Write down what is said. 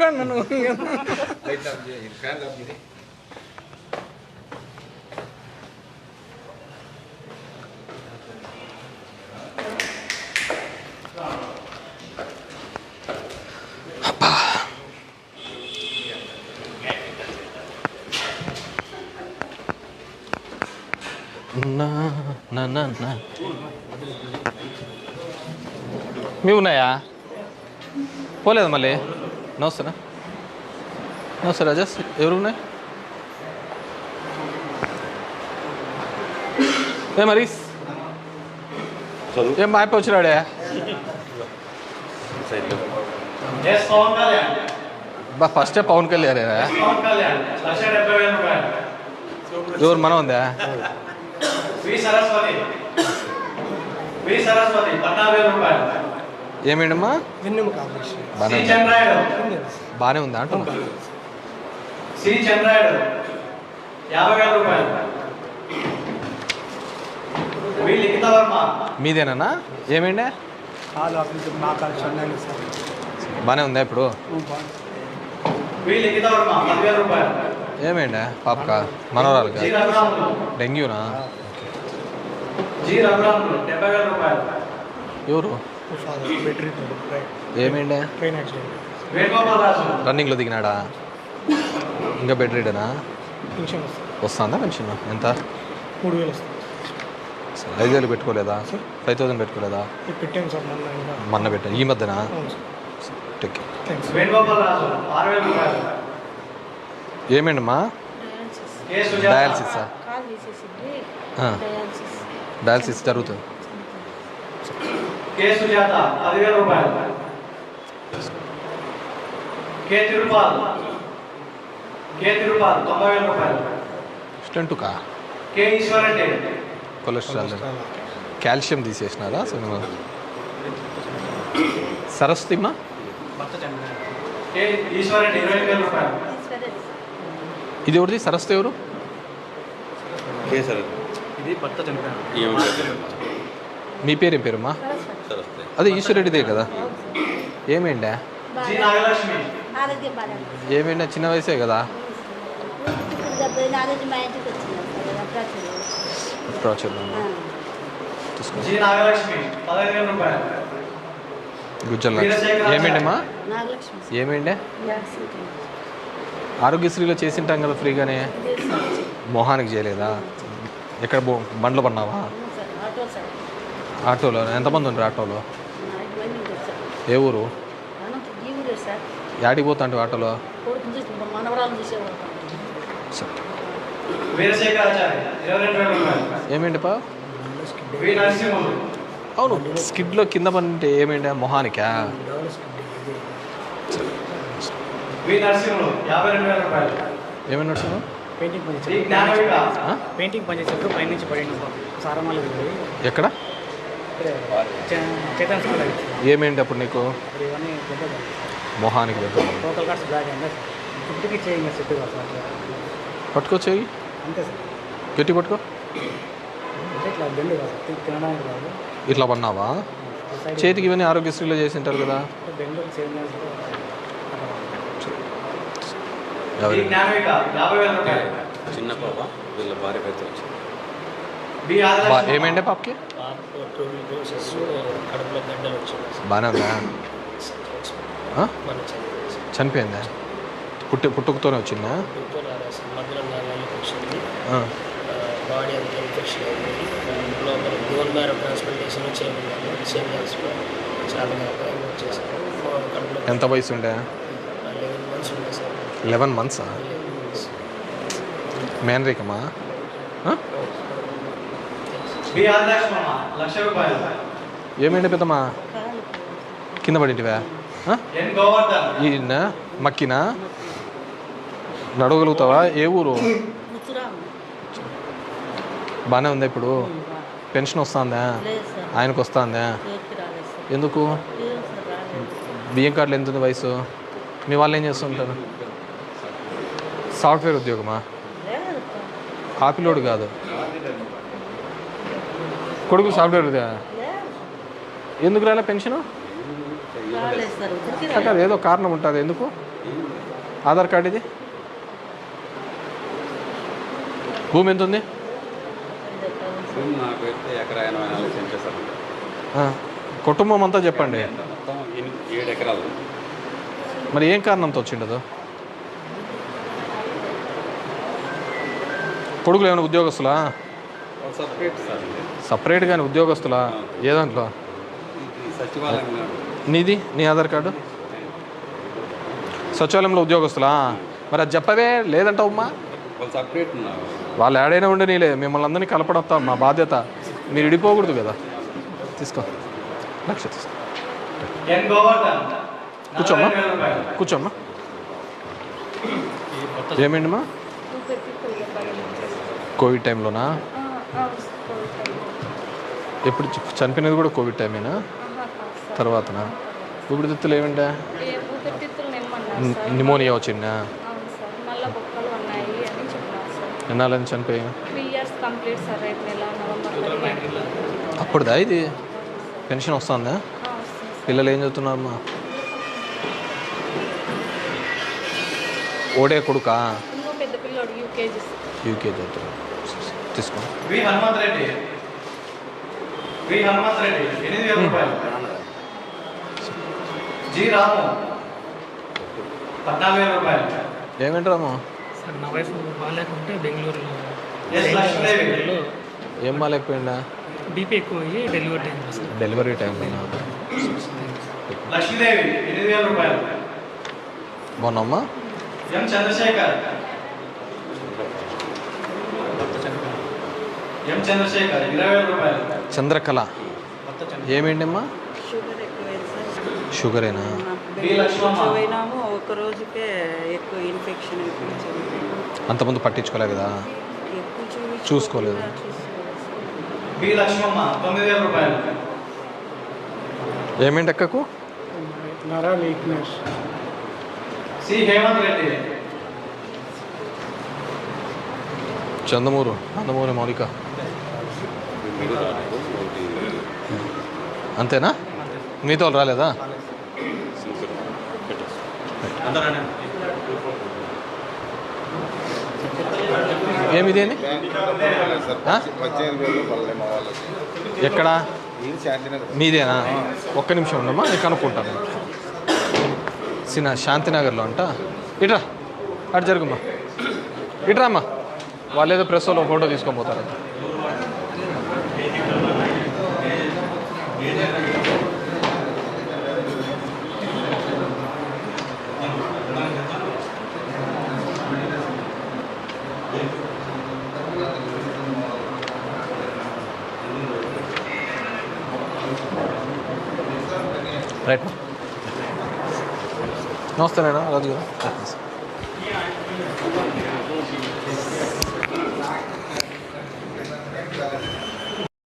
నన్ను నా నా నా నా మీ ఉన్నాయా పోలేదు మళ్ళీ నమస్తేనా నమస్తే రాజేష్ ఎవరు ఉన్నాయి ఏ మరి ఏం మా అయిపోయి వచ్చినాడే బా ఫస్టే పవన్ కళ్యాణ్ ఎవరు మనం ఉందా? సరస్వతి. సరస్వతి వెన్నెముక ఆపరేషన్. బాగానే ఉందా? చంద్రాయుడు. బాగానే ఉందా అంటున్నా? సి చంద్రాయుడు. యాభై వేల రూపాయలు. వి లిఖిత వర్మ. మీదేనా ఏమేండే? కాలు ఆపరేషన్ నా కాలు చెన్నాను సార్. బాగానే ఉందా ఇప్పుడు? వి లిఖిత వర్మ పదివేల రూపాయలు. ఏమేండే? పాపక? మనవరాలుగా జి రఘురాములు. డెంగ్యూనా? జి రఘురాములు డెబ్బై వేల రూపాయలు. ఎవరు? ఏమేండే రన్నింగ్లో దిగినాడా? ఇంకా బెడ్ రీడనా? వస్తుంది పెన్షన్? ఎంత? మూడు వేలు వస్తుంది సరే, ఐదు వేలు పెట్టుకోలేదా? Five thousand పెట్టుకోలేదా? పెట్టాను సార్ మొన్న ఇంకా. మొన్న పెట్టా. ఈ మధ్యన? ఏమేంటమ్మా ఆ. డయాలసిస్ డయాలసిస్ జరుగుతుంది. కె సుజాత పదివేల రూపాయలు. కె తిరుపాల్ కె తిరుపాల్ తొంభై వేల రూపాయలు. స్టెంటుకా? కె ఈశ్వరెడ్డి. కొలెస్ట్రాల్. కాల్షియం తీసేసినారా సినిమా? సరస్వతిమా? కె ఈశ్వరెడ్డి ఇరవై వేల రూపాయలు. ఇది ఎవరిది? సరస్వతి ఎవరు? ఇది భర్త చనిపోయాను మీ పేరు ఏం పేరుమా అదే ఈశ్వరెడ్డిదే కదా. ఏమేండా ఏమేండా చిన్న వయసే కదా. గుజ్జల ఏమేండమ్మా. ఏమేండే. ఆరోగ్యశ్రీలో చేసింటాం కదా ఫ్రీగానే. మొహానికి చేయలేదా? ఎక్కడ బో బండ్లో పడినావా? ఆటోలో. ఎంతమంది ఉండరు ఆటోలో ఐదు మంది ఉంటారు సార్ ఏ ఊరు? యాడికి పోతాంటి ఆటోలో? ఏమేంటి పా అవును స్కిడ్లో కింద పడితే ఏమేంటి? మొహానికా? ఏమైనా పెయింటింగ్ పని? పెయింటింగ్ పని చేసేటప్పుడు పై నుంచి పడిన సారమాల ఎక్కడ? ఏమేంటి అప్పుడు నీకు? మొహానికి కాదు అంతే సార్. గట్టి పట్టుకో. ఇట్లా కాదు కాదు. సైడ్ చేతికి ఇవన్నీ ఆరోగ్యశ్రీలో కదా. యాభై వేల రూపాయలు చిన్న పాప వీళ్ళ భార్య పెద్ద ఏమేంటే పాపకి బాగానే చనిపోయింది పుట్టి పుట్టుకతోనే వచ్చిందా. బాడీ అంతా ఇన్ఫెక్షన్ అయింది లోపల బోన్ మ్యారో ట్రాన్స్ప్లాంటేషన్ చేయమన్నాను చేయాల్సి చాలా కాక వచ్చేసాను కడుపులో ఎంత వయసు ఉండే? లెవెన్ మంత్స్ ఉంది సార్ లెవెన్ మంత్సా మేనరికమా లక్ష రూపాయలు. ఏమైంది పెద్దమ్మా? కింద పడింటివా? ఆ? ఎన్ గోవర్ధన్? ఈయన మక్కినా? నడవగలుగుతావా? ఏ ఊరు? బాగానే ఉందా ఇప్పుడు? పెన్షన్ వస్తుందా? ఆయనకు వస్తుందా? ఎందుకు? బియ్యం కార్డులు ఎంత ఉంది వయసు? మీ వాళ్ళు ఏం చేస్తుంటారు? సాఫ్ట్వేర్ ఉద్యోగమా. ఆపిలోడు కాదు. కొడుకు సాఫ్ట్వేర్ ఎందుకు రాలే పెన్షన్? కాదు ఏదో కారణం ఉంటుంది. ఎందుకు? ఆధార్ కార్డు ఇది? భూమి ఎంత ఉంది కుటుంబం అంతా చెప్పండి. మరి ఏం కారణంతో వచ్చిండదు కొడుకులు ఏమైనా ఉద్యోగస్తులా? సపరేట్ కానీ ఉద్యోగస్తులా? ఏ దాంట్లో? నీది? నీ ఆధార్ కార్డు? సచివాలయంలో ఉద్యోగస్తులా? మరి అది చెప్పవే సపరేట్ ఉన్నారు. వాళ్ళు ఏడైనా ఉండే నీలే మిమ్మల్ని అందరినీ కలపడం మా బాధ్యత. మీరు ఇడిపోకూడదు కదా. తీసుకో. లక్ష తీసుకో. కూర్చోమ్మా. కూర్చోమ్మా. ఏమైందమ్మా? కోవిడ్ టైంలోనా? ఎప్పుడు చనిపోయినది కూడా కోవిడ్ టైమేనా? తర్వాతనా? ఊపిరితిత్తులు ఏమంటే నిమోనియా వచ్చిందా? ఎన్నాలని చనిపోయి. అప్పుడుదా ఇది? పెన్షన్ వస్తుందా? పిల్లలు ఏం చదువుతున్నారమ్మా? ఓడే కొడుకా? యూకేజీ. యూకే చదువుతున్నారు తీసుకో. వి హనుమంత్ రెడ్డి వి హనుమంత్ రెడ్డి ఎనిమిది వేల రూపాయలు. జి రాము. పద్నాలుగు వేల రూపాయలు. ఏమంటారమ్మా సార్ నా వైఫ్ బాగాలేకుంటే బెంగళూరులో ఏం బాగాలేకపోయిందా బీపీ ఎక్కువ అయ్యి డెలివరీ సార్ డెలివరీ టైంలో లక్ష్మీదేవి ఎనిమిది వేల రూపాయలు. బాగున్నామ్మా ఎం చంద్రశేఖర్. ఎం చంద్రశేఖర్ ఇరవై వేల రూపాయలు. చంద్రకళ. ఏమేంటమ్మా షుగర్ ఎక్కువైంది సార్? షుగరేనా? బి లక్ష్మమ్మ పోయినాము ఒక రోజుకే ఎక్కువ ఇన్ఫెక్షన్ ఎక్కువ చూపించింది. అంతకుముందు పట్టించుకోలే కదా? చూసుకోలేదు. బి లక్ష్మమ్మ తొమ్మిది వేల రూపాయలు. ఏమేంటి అక్కకు? నరాలు వీక్నెస్. సి హేమంత్ రెడ్డి. చందమూరు నందమూరి మౌలిక. అంతేనా? మీతో వాళ్ళు రాలేదా? సింగర్ ఏమిది అని ఎక్కడ? మీదేనా? ఒక్క నిమిషం ఉండమ్మా నేను కనుక్కుంటాను. సినా శాంతినగర్లో అంట. ఇట్రా అటు జరుగుమ్మా. ఇట్రా అమ్మా వాళ్ళు ఏదో ప్రెస్ వాళ్ళు ఫోటో తీసుకొని పోతారు రైట్ నమస్తే మేడం రాజు గారు.